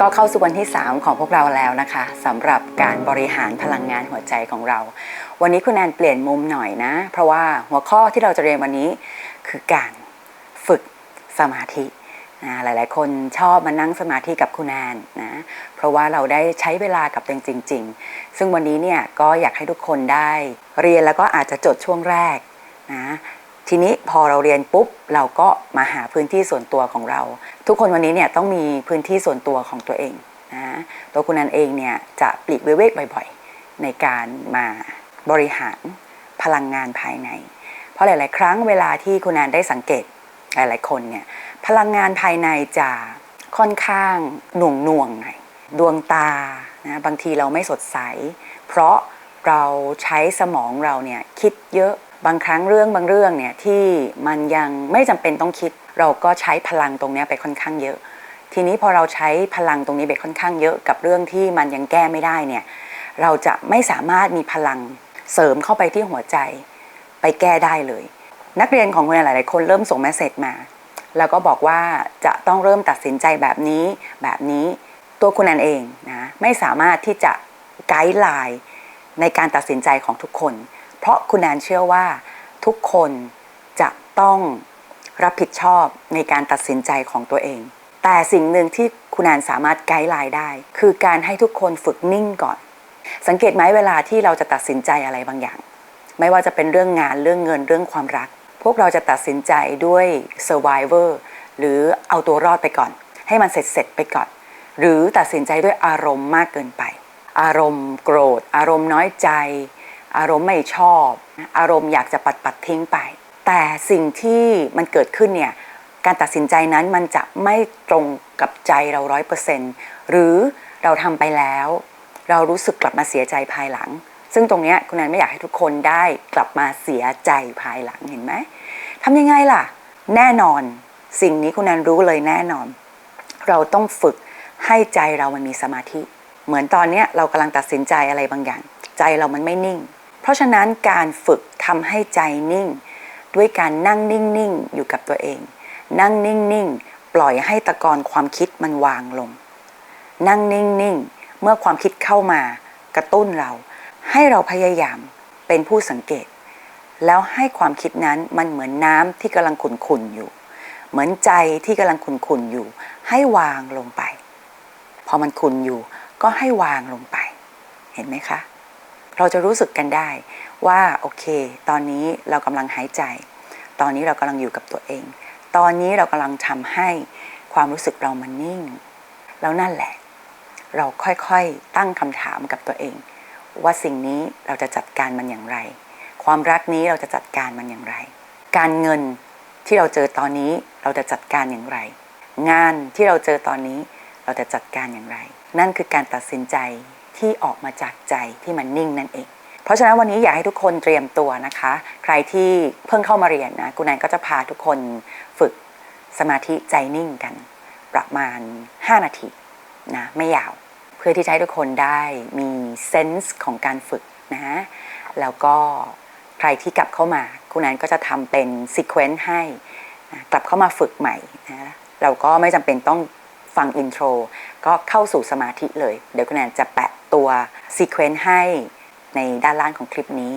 ก็เข้าสู่วันที่ 3 ของพวกเราแล้วนะคะสำหรับการบริหารพลังงานหัวใจของเรา วันนี้คุณแอนเปลี่ยนมุมหน่อยนะ เพราะว่าหัวข้อที่เราจะเรียนวันนี้คือการฝึกสมาธินะหลาย ๆ คนชอบมานั่งสมาธิกับคุณแอนนะ เพราะว่าเราได้ใช้เวลากับตัวเองจริง ๆ ซึ่งวันนี้เนี่ยก็อยากให้ทุกคนได้ เรียนแล้วก็อาจจะจดช่วงแรกนะทีนี้พอเราเรียนปุ๊บเราก็มาหาพื้นที่ส่วนตัวของเรา ทุกคนวันนี้เนี่ยต้องมีพื้นที่ส่วนตัวของตัวเองนะตัวคุณนันเองเนี่ยจะปลีกวิเวกบ่อยๆ ในการมาบริหารพลังงานภายใน เพราะหลาย ๆ ครั้งเวลาที่คุณนันได้สังเกตหลายๆคนเนี่ยพลังงานภายในจะค่อนข้างหน่วงหน่วงๆหน่อยดวงตานะบางทีเราไม่สดใส เพราะเราใช้สมองเราเนี่ยคิดเยอะ บางครั้งเรื่องบางเรื่องเนี่ยที่มันยังไม่จำเป็นต้องคิด เราก็ใช้พลังตรงนี้ไปค่อนข้างเยอะ ทีนี้พอเราใช้พลังตรงนี้ไปค่อนข้างเยอะกับเรื่องที่มันยังแก้ไม่ได้เนี่ยเราจะไม่สามารถมีพลังเสริมเข้าไปที่หัวใจ ไปแก้ได้เลย นักเรียนของคุณหลาย ๆ คนเริ่มส่งเมสเซจมา แล้วก็บอกว่าจะต้องเริ่มตัดสินใจแบบนี้แบบนี้ตัวคุณนันเองนะไม่สามารถที่จะไกด์ไลน์ในการตัดสินใจของทุกคน เพราะคุณแอนเชื่อว่าทุกคนจะต้องรับผิดชอบในการตัดสินใจของตัวเอง แต่สิ่งหนึ่งที่คุณแอนสามารถไกด์ไลน์ได้ คือการให้ทุกคนฝึกนิ่งก่อน สังเกตไหมเวลาที่เราจะตัดสินใจอะไรบางอย่าง ไม่ว่าจะเป็นเรื่องงานเรื่องเงินเรื่องความรัก พวกเราจะตัดสินใจด้วย survivor หรือเอาตัวรอดไปก่อน ให้มันเสร็จเสร็จไปก่อน หรือตัดสินใจด้วยอารมณ์มากเกินไป อารมณ์โกรธ อารมณ์น้อยใจ อารมณ์ไม่ชอบ อารมณ์อยากจะปัดปัดทิ้งไป แต่สิ่งที่มันเกิดขึ้นเนี่ยการตัดสินใจนั้นมันจะไม่ตรงกับใจเราร้อยเปอร์เซ็นต์หรือเราทำไปแล้ว เรารู้สึกกลับมาเสียใจภายหลัง ซึ่งตรงนี้คุณแอนไม่อยากให้ทุกคนได้กลับมาเสียใจภายหลังเห็นไหมทำยังไงล่ะ แน่นอนสิ่งนี้คุณแอนรู้เลยแน่นอน เราต้องฝึกให้ใจเรามันมีสมาธิ เหมือนตอนนี้เรากำลังตัดสินใจอะไรบางอย่าง ใจเรามันไม่นิ่ง เพราะฉะนั้นการฝึกทำให้ใจนิ่ง ด้วยการนั่งนิ่งๆอยู่กับตัวเอง นั่งนิ่งๆปล่อยให้ตะกอนความคิดมันวางลง นั่งนิ่งๆเมื่อความคิดเข้ามากระตุ้นเรา ให้เราพยายามเป็นผู้สังเกต แล้วให้ความคิดนั้นมันเหมือนน้ำที่กำลังขุ่นๆอยู่ เหมือนใจที่กำลังขุ่นๆอยู่ ให้วางลงไป พอมันขุ่นอยู่ก็ให้วางลงไป เห็นไหมคะ เราจะรู้สึกกันได้ว่าโอเค ตอนนี้เรากำลังหายใจ ตอนนี้เรากำลังอยู่กับตัวเอง ตอนนี้เรากำลังทำให้ความรู้สึกเรามันนิ่ง แล้วนั่นแหละ เราค่อยๆตั้งคำถามกับตัวเอง ว่าสิ่งนี้เราจะจัดการมันอย่างไร ความรักนี้เราจะจัดการมันอย่างไร การเงินที่เราเจอตอนนี้เราจะจัดการอย่างไร งานที่เราเจอตอนนี้เราจะจัดการอย่างไร นั่นคือการตัดสินใจ ที่ออกมาจากใจที่มันนิ่งนั่นเอง เพราะฉะนั้นวันนี้อยากให้ทุกคนเตรียมตัวนะคะ ใครที่เพิ่งเข้ามาเรียนนะคุณแนนก็จะพาทุกคนฝึกสมาธิใจนิ่งกัน ประมาณ 5 นาทีนะไม่ยาว เพื่อที่จะให้ทุกคนได้มีเซนส์ของการฝึกนะแล้วก็ใครที่กลับเข้ามาคุณแอนก็จะทำเป็นซีเควนซ์ให้นะกลับเข้ามาฝึกใหม่นะเราก็ไม่จำเป็นต้องฟังอินโทรก็เข้าสู่สมาธิเลย เดี๋ยวคุณแอนจะแปะ ตัวซีเควนซ์ให้ในด้านล่างของคลิปนี้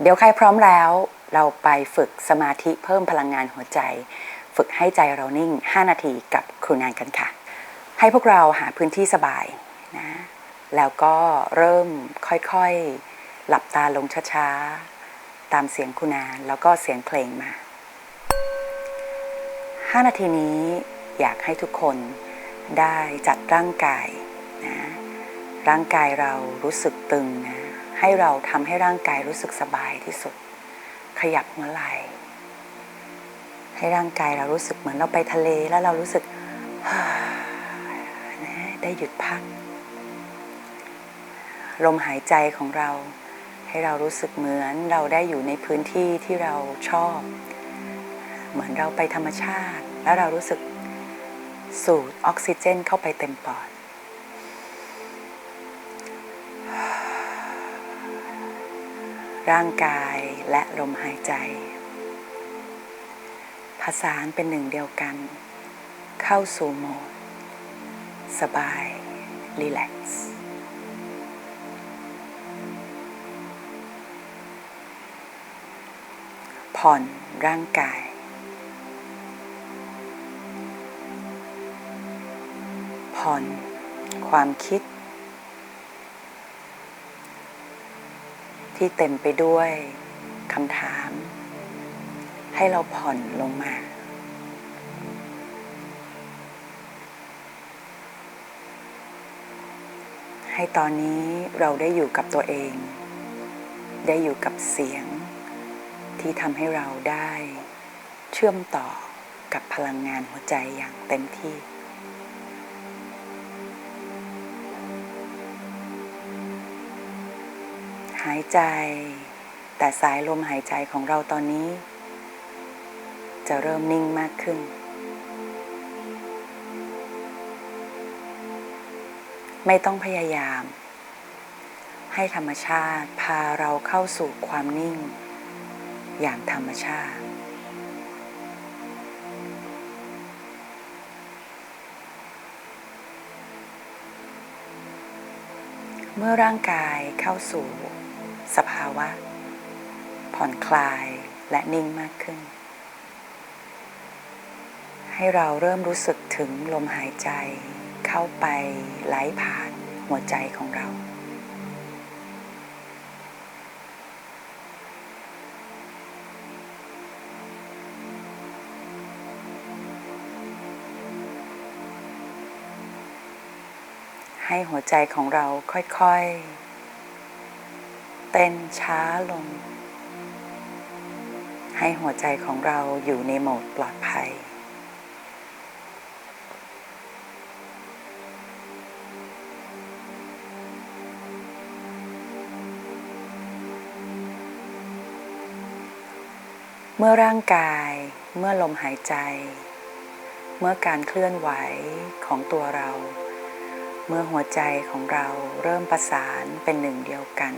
เดี๋ยวใครพร้อมแล้ว เราไปฝึกสมาธิเพิ่มพลังงานหัวใจ ฝึกให้ใจเรานิ่ง 5 นาทีกับครูแนนกันค่ะ ให้พวกเราหาพื้นที่สบายนะแล้วก็เริ่มค่อยๆ หลับตาลงช้าๆ ตามเสียงคุณแนนแล้วก็เสียงเพลงมา 5 นาทีนี้อยากให้ทุกคนได้จัดร่างกายนะ ร่างกายเรารู้สึกตึงนะ ให้เราทำให้ร่างกายรู้สึกสบายที่สุด ขยับหัวไหล่ให้ร่างกายเรารู้สึกเหมือนเราไปทะเลแล้วเรารู้สึกได้หยุดพัก ลมหายใจของเรา ให้เรารู้สึกเหมือนเราได้อยู่ในพื้นที่ที่เราชอบ เหมือนเราไปธรรมชาติ แล้วเรารู้สึกสูดออกซิเจนเข้าไปเต็มปอด ร่างกายและลมหายใจ ผสานเป็นหนึ่งเดียวกัน เข้าสู่โหมด สบาย รีแลกซ์ผ่อนร่างกายผ่อนความคิด ที่เต็มไปด้วยคำถาม ให้เราผ่อนลงมา ให้ตอนนี้เราได้อยู่กับตัวเอง ได้อยู่กับเสียง ที่ทำให้เราได้ เชื่อมต่อกับพลังงานหัวใจอย่างเต็มที่ หายใจ แต่สายลมหายใจของเราตอนนี้ จะเริ่มนิ่งมากขึ้น ไม่ต้องพยายาม ให้ธรรมชาติพาเราเข้าสู่ความนิ่ง อย่างธรรมชาติเมื่อร่างกายเข้าสู่ สภาวะ ผ่อนคลายและนิ่งมากขึ้น ให้เราเริ่มรู้สึกถึงลมหายใจเข้าไปไหลผ่านหัวใจของเราให้หัวใจของเราค่อย ๆ เต้นช้าลง ให้หัวใจของเราอยู่ในโหมดปลอดภัย เมื่อร่างกายเมื่อลมหายใจ เมื่อการเคลื่อนไหวของตัวเรา เมื่อหัวใจของเราเริ่มประสานเป็นหนึ่งเดียวกัน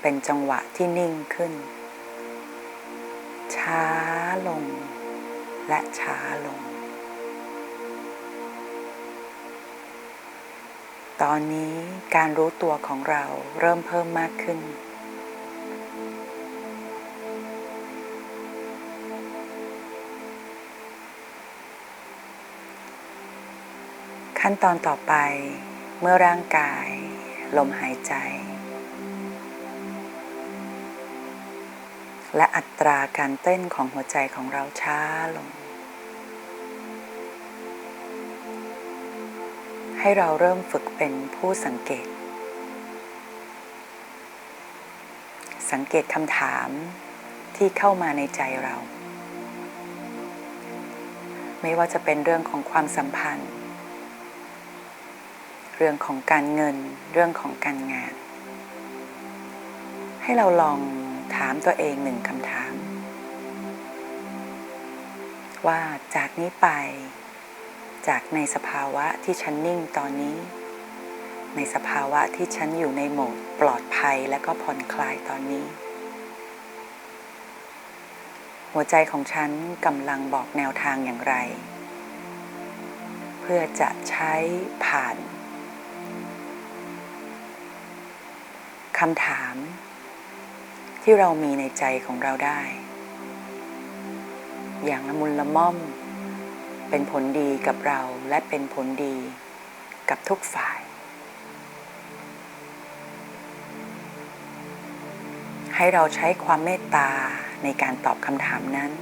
เป็นจังหวะที่นิ่งขึ้น ช้าลง และช้าลง ตอนนี้การรู้ตัวของเราเริ่มเพิ่มมากขึ้น ขั้นตอนต่อไปเมื่อร่างกาย ลมหายใจ และอัตราการเต้นของหัวใจของเราช้าลง ให้เราเริ่มฝึกเป็นผู้สังเกต สังเกตคำถามที่เข้ามาในใจเรา ไม่ว่าจะเป็นเรื่องของความสัมพันธ์ เรื่องของการเงิน เรื่องของการงาน ให้เราลอง ถามตัวเองหนึ่งคำถาม ว่าจากนี้ไป จากในสภาวะที่ฉันนิ่งตอนนี้ ในสภาวะที่ฉันอยู่ในโหมดปลอดภัยและก็ผ่อนคลายตอนนี้ หัวใจของฉันกำลังบอกแนวทางอย่างไร เพื่อจะใช้ผ่านคำถาม ที่เรามีในใจของเราได้ อย่างละมุนละม่อม เป็นผลดีกับเราและเป็นผลดีกับทุกฝ่าย ให้เราใช้ความเมตตาในการตอบคำถามนั้น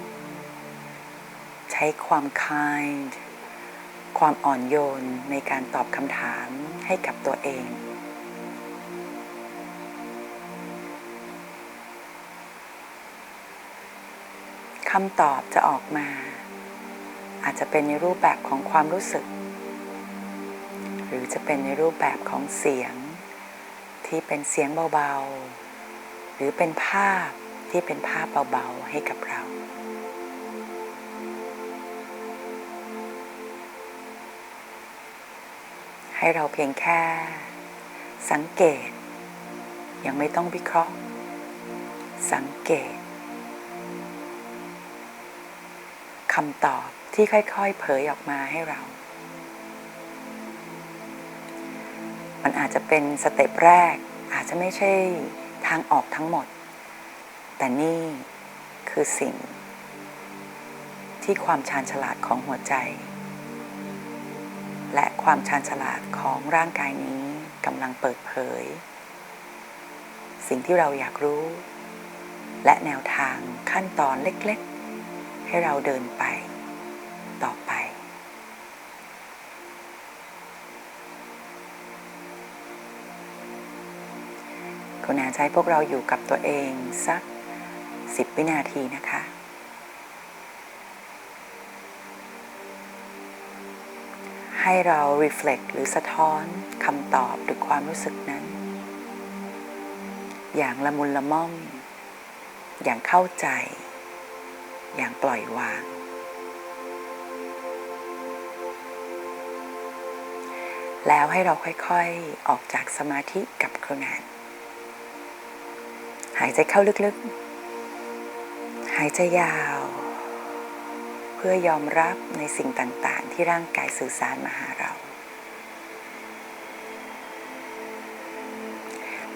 ใช้ความ kind ความอ่อนโยนในการตอบคำถามให้กับตัวเอง คำตอบจะออกมา อาจจะเป็นในรูปแบบของความรู้สึก หรือจะเป็นในรูปแบบของเสียง ที่เป็นเสียงเบาๆ หรือเป็นภาพที่เป็นภาพเบาๆให้กับเราให้เราเพียงแค่ สังเกต ยังไม่ต้องวิเคราะห์ สังเกต คำตอบที่ค่อยๆ เผยออกมาให้เรา มันอาจจะเป็นสเต็ปแรก อาจจะไม่ใช่ทางออกทั้งหมด แต่นี่คือสิ่ง ที่ความชาญฉลาดของหัวใจ และความชาญฉลาดของร่างกายนี้กำลังเปิดเผย สิ่งที่เราอยากรู้ และแนวทางขั้นตอนเล็กๆ ให้เราเดินไป ต่อไป คุณอาใช้พวกเราอยู่กับตัวเองสักสิบวินาทีนะคะให้เรา reflect หรือสะท้อนคำตอบหรือความรู้สึกนั้น อย่างละมุนละม่อม อย่างเข้าใจ อย่างปล่อยวาง แล้วให้เราค่อยๆออกจากสมาธิกับครูแนนหายใจเข้าลึกๆ หายใจยาว เพื่อยอมรับในสิ่งต่างๆ ที่ร่างกายสื่อสารมาหาเรา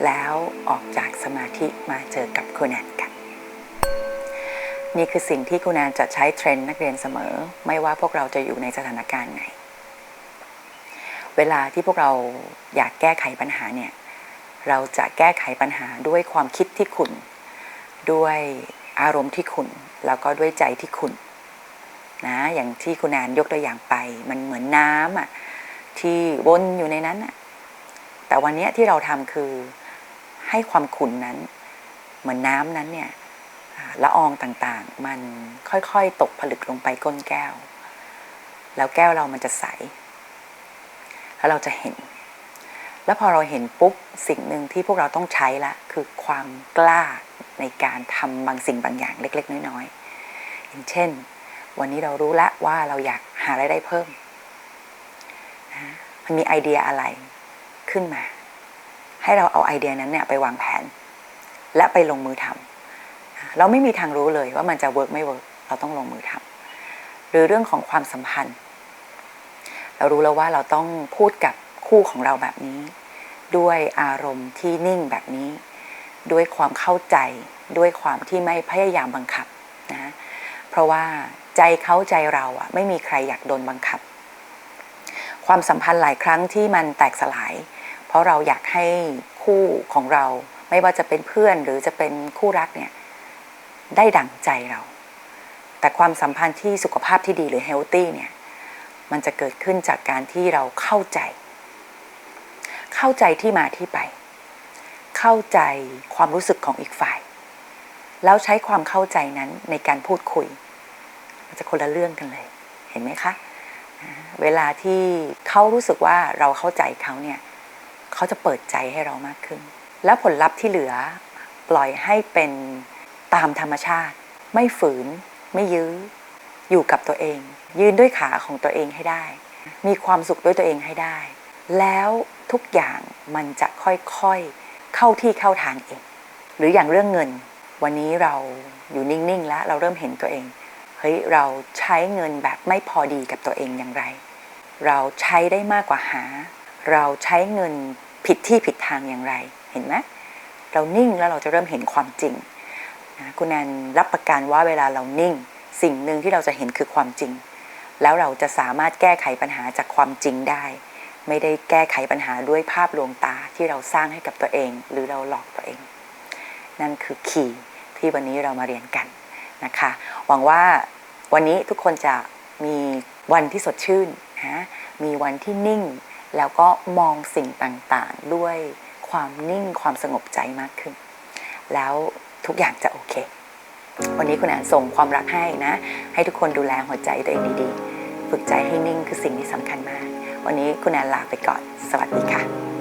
แล้วออกจากสมาธิมาเจอกับคุณแอนกัน นี่คือสิ่งที่คุณแอนจะใช้เทรนนักเรียนเสมอ ไม่ว่าพวกเราจะอยู่ในสถานการณ์ไหน เวลาที่พวกเราอยากแก้ไขปัญหาเนี่ย เราจะแก้ไขปัญหาด้วยความคิดที่ขุนด้วยอารมณ์ที่ขุนแล้วก็ด้วยใจที่ขุนนะอย่างที่คุณแอนยกตัวอย่างไป มันเหมือนน้ำอะที่วนอยู่ในนั้นอะแต่วันนี้ที่เราทำคือให้ความขุนนั้น เหมือนน้ำนั้นเนี่ย ละอองต่างๆ มันค่อยๆ ตกผลึกลงไปก้นแก้ว แล้วแก้วเรามันจะใส แล้วเราจะเห็น แล้วพอเราเห็นปุ๊บสิ่งหนึ่งที่พวกเราต้องใช้ละ คือความกล้าในการทำบางสิ่งบางอย่างเล็ก ๆ น้อยๆอย่างเช่น วันนี้เรารู้แล้วว่าเราอยากหารายได้เพิ่มนะมันมีไอเดียอะไรขึ้นมา ให้เราเอาไอเดียนั้นเนี่ยไปวางแผน และไปลงมือทำ เราไม่มีทางรู้เลยว่ามันจะเวิร์กไม่เวิร์กเราต้องลงมือทำหรือเรื่องของความสัมพันธ์ เรารู้แล้วว่าเราต้องพูดกับคู่ของเราแบบนี้ ด้วยอารมณ์ที่นิ่งแบบนี้ ด้วยความเข้าใจ ด้วยความที่ไม่พยายามบังคับนะเพราะว่าใจเขาใจเราอะไม่มีใครอยากโดนบังคับ ความสัมพันธ์หลายครั้งที่มันแตกสลาย เพราะเราอยากให้คู่ของเรา ไม่ว่าจะเป็นเพื่อนหรือจะเป็นคู่รักเนี่ย ได้ดั่งใจเรา แต่ความสัมพันธ์ที่สุขภาพที่ดีหรือเฮลตี้เนี่ย มันจะเกิดขึ้นจากการที่เราเข้าใจ เข้าใจที่มาที่ไป เข้าใจความรู้สึกของอีกฝ่าย แล้วใช้ความเข้าใจนั้นในการพูดคุย มันจะคนละเรื่องกันเลย เห็นไหมคะ เวลาที่เขารู้สึกว่าเราเข้าใจเขาเนี่ย เขาจะเปิดใจให้เรามากขึ้น แล้วผลลัพธ์ที่เหลือปล่อยให้เป็น ตามธรรมชาติ ไม่ฝืน ไม่ยื้อ อยู่กับตัวเอง ยืนด้วยขาของตัวเองให้ได้ มีความสุขด้วยตัวเองให้ได้ แล้วทุกอย่างมันจะค่อยๆเข้าที่เข้าทางเอง หรืออย่างเรื่องเงิน วันนี้เราอยู่นิ่งๆแล้วเราเริ่มเห็นตัวเองเฮ้ยเราใช้เงินแบบไม่พอดีกับตัวเองอย่างไร เราใช้ได้มากกว่าหา เราใช้เงินผิดที่ผิดทางอย่างไร เห็นไหมเรานิ่งแล้วเราจะเริ่มเห็นความจริง คุณแอนรับประกันว่าเวลาเรานิ่ง สิ่งหนึ่งที่เราจะเห็นคือความจริง แล้วเราจะสามารถแก้ไขปัญหาจากความจริงได้ ไม่ได้แก้ไขปัญหาด้วยภาพลวงตาที่เราสร้างให้กับตัวเอง หรือเราหลอกตัวเอง นั่นคือคีย์ที่วันนี้เรามาเรียนกันนะคะ หวังว่าวันนี้ทุกคนจะมีวันที่สดชื่นนะมีวันที่นิ่ง แล้วก็มองสิ่งต่างๆ ด้วยความนิ่งความสงบใจมากขึ้น แล้ว ทุกอย่างจะโอเค วันนี้คุณแอนส่งความรักให้นะ ให้ทุกคนดูแลหัวใจตัวเองดีๆ ฝึกใจให้นิ่งคือสิ่งที่สำคัญมาก วันนี้คุณแอนลาไปก่อน สวัสดีค่ะ